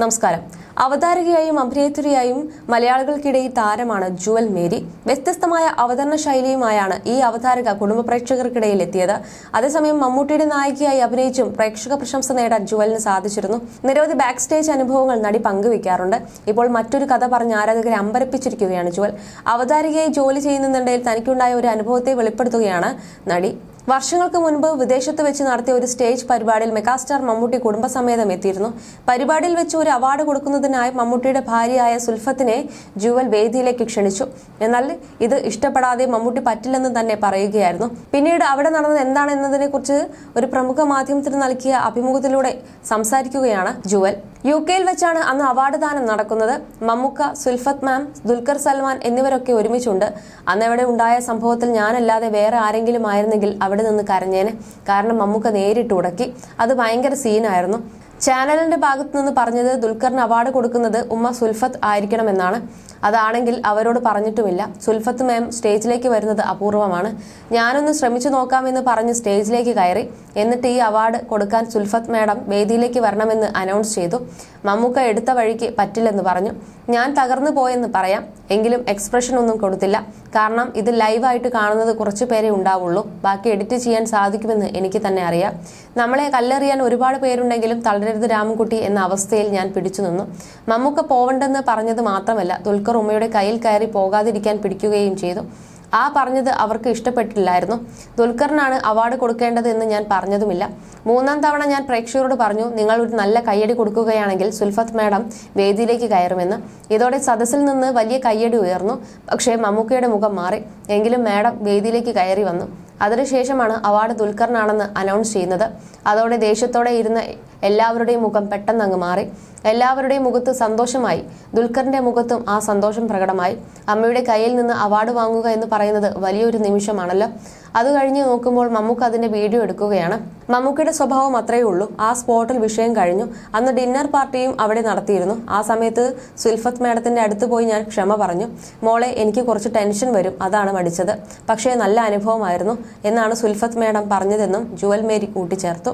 നമസ്കാരം. അവതാരകയായും അഭിനേത്രിയായും മലയാളികൾക്കിടയിൽ താരമാണ് ജുവൽ മേരി. വ്യത്യസ്തമായ അവതരണ ശൈലിയുമായാണ് ഈ അവതാരക കുടുംബ പ്രേക്ഷകർക്കിടയിൽ എത്തിയത്. അതേസമയം മമ്മൂട്ടിയുടെ നായികയായി അഭിനയിച്ചും പ്രേക്ഷക പ്രശംസ നേടാൻ ജുവലിന് സാധിച്ചിരുന്നു. നിരവധി ബാക്ക് സ്റ്റേജ് അനുഭവങ്ങൾ നടി പങ്കുവയ്ക്കാറുണ്ട്. ഇപ്പോൾ മറ്റൊരു കഥ പറഞ്ഞ് ആരാധകരെ അമ്പരപ്പിച്ചിരിക്കുകയാണ് ജുവൽ. അവതാരികയായി ജോലി ചെയ്യുന്നതിനിടയിൽ തനിക്കുണ്ടായ ഒരു അനുഭവത്തെ വെളിപ്പെടുത്തുകയാണ് നടി. വർഷങ്ങൾക്ക് മുൻപ് വിദേശത്ത് വെച്ച് നടത്തിയ ഒരു സ്റ്റേജ് പരിപാടിയിൽ മെഗാസ്റ്റാർ മമ്മൂട്ടി കുടുംബസമേതം എത്തിയിരുന്നു. പരിപാടിയിൽ വെച്ച് ഒരു അവാർഡ് കൊടുക്കുന്നതിനായി മമ്മൂട്ടിയുടെ ഭാര്യയായ സുൽഫത്തിനെ ജുവൽ വേദിയിലേക്ക് ക്ഷണിച്ചു. എന്നാൽ ഇത് ഇഷ്ടപ്പെടാതെ മമ്മൂട്ടി പറ്റില്ലെന്ന് തന്നെ പറയുകയായിരുന്നു. പിന്നീട് അവിടെ നടന്നത് എന്താണെന്നതിനെക്കുറിച്ച് ഒരു പ്രമുഖ മാധ്യമത്തിന് നൽകിയ അഭിമുഖത്തിലൂടെ സംസാരിക്കുകയാണ് ജുവൽ. യു കെയിൽ വെച്ചാണ് അന്ന് അവാർഡ് ദാനം നടക്കുന്നത്. മമ്മുക്ക സുൽഫത്ത് മാം ദുൽഖർ സൽമാൻ എന്നിവരൊക്കെ ഒരുമിച്ചുണ്ട്. അന്ന് അവിടെ ഉണ്ടായ സംഭവത്തിൽ ഞാനല്ലാതെ വേറെ ആരെങ്കിലും ആയിരുന്നെങ്കിൽ അവിടെ നിന്ന് കരഞ്ഞേനെ. കാരണം മമ്മുക്ക നേരിട്ട് ഉടക്കി. അത് ഭയങ്കര സീനായിരുന്നു. ചാനലിന്റെ ഭാഗത്തു നിന്ന് പറഞ്ഞത് ദുൽഖറിന് അവാർഡ് കൊടുക്കുന്നത് ഉമ്മ സുൽഫത്ത് ആയിരിക്കണമെന്നാണ്. അതാണെങ്കിൽ അവരോട് പറഞ്ഞിട്ടുമില്ല. സുൽഫത്ത് മാം സ്റ്റേജിലേക്ക് വരുന്നത് അപൂർവമാണ്. ഞാനൊന്ന് ശ്രമിച്ചു നോക്കാമെന്ന് പറഞ്ഞ് സ്റ്റേജിലേക്ക് കയറി. എന്നിട്ട് ഈ അവാർഡ് കൊടുക്കാൻ സുൽഫത്ത് മാഡം വേദിയിലേക്ക് വരണമെന്ന് അനൗൺസ് ചെയ്തു. മമ്മൂക്ക എടുത്ത വഴിക്ക് പറ്റില്ലെന്ന് പറഞ്ഞു. ഞാൻ തകർന്നു പോയെന്ന് പറയാം. എങ്കിലും എക്സ്പ്രഷൻ ഒന്നും കൊടുത്തില്ല. കാരണം ഇത് ലൈവായിട്ട് കാണുന്നത് കുറച്ചു പേരെ ഉണ്ടാവുള്ളൂ. ബാക്കി എഡിറ്റ് ചെയ്യാൻ സാധിക്കുമെന്ന് എനിക്ക് തന്നെ അറിയാം. നമ്മളെ കല്ലെറിയാൻ ഒരുപാട് പേരുണ്ടെങ്കിലും തളരരുത് രാമൻകുട്ടി എന്ന അവസ്ഥയിൽ ഞാൻ പിടിച്ചു നിന്നു. മമ്മൂക്ക പോവണ്ടെന്ന് പറഞ്ഞത് മാത്രമല്ല ദുൽഖർ ഉമ്മയുടെ കയ്യിൽ കയറി പോകാതിരിക്കാൻ പിടിക്കുകയും ചെയ്തു. ആ പറഞ്ഞത് അവർക്ക് ഇഷ്ടപ്പെട്ടില്ലായിരുന്നു. ദുൽഖറിനാണ് അവാർഡ് കൊടുക്കേണ്ടത് എന്ന് ഞാൻ പറഞ്ഞതുമില്ല. മൂന്നാം തവണ ഞാൻ പ്രേക്ഷകരോട് പറഞ്ഞു നിങ്ങൾ ഒരു നല്ല കയ്യടി കൊടുക്കുകയാണെങ്കിൽ സുൽഫത്ത് മാഡം വേദിയിലേക്ക് കയറുമെന്ന്. ഇതോടെ സദസ്സിൽ നിന്ന് വലിയ കയ്യടി ഉയർന്നു. പക്ഷേ മമ്മൂക്കയുടെ മുഖം മാറി. എങ്കിലും മാഡം വേദിയിലേക്ക് കയറി വന്നു. അതിനുശേഷമാണ് അവാർഡ് ദുൽഖറിനാണെന്ന് അനൗൺസ് ചെയ്യുന്നത്. അതോടെ ദേഷ്യത്തോടെ ഇരുന്ന എല്ലാവരുടെയും മുഖം പെട്ടെന്ന് അങ്ങ് മാറി. എല്ലാവരുടെയും മുഖത്ത് സന്തോഷമായി. ദുൽഖറിന്റെ മുഖത്തും ആ സന്തോഷം പ്രകടമായി. അമ്മയുടെ കയ്യിൽ നിന്ന് അവാർഡ് വാങ്ങുക എന്ന് പറയുന്നത് വലിയൊരു നിമിഷമാണല്ലോ. അത് കഴിഞ്ഞ് നോക്കുമ്പോൾ മമ്മൂക്ക അതിന്റെ വീഡിയോ എടുക്കുകയാണ്. മമ്മൂക്കയുടെ സ്വഭാവം അത്രയേ ഉള്ളൂ. ആ സ്പോട്ടിൽ വിഷയം കഴിഞ്ഞു. അന്ന് ഡിന്നർ പാർട്ടിയും അവിടെ നടത്തിയിരുന്നു. ആ സമയത്ത് സുൽഫത്ത് മാഡത്തിന്റെ അടുത്ത് പോയി ഞാൻ ക്ഷമ പറഞ്ഞു. മോളെ എനിക്ക് കുറച്ച് ടെൻഷൻ വരും. അതാണ് മടിച്ചത്. പക്ഷേ നല്ല അനുഭവമായിരുന്നു എന്നാണ് സുൽഫത്ത് മാഡം പറഞ്ഞതെന്നും ജുവൽ മേരി കൂട്ടിച്ചേർത്തു.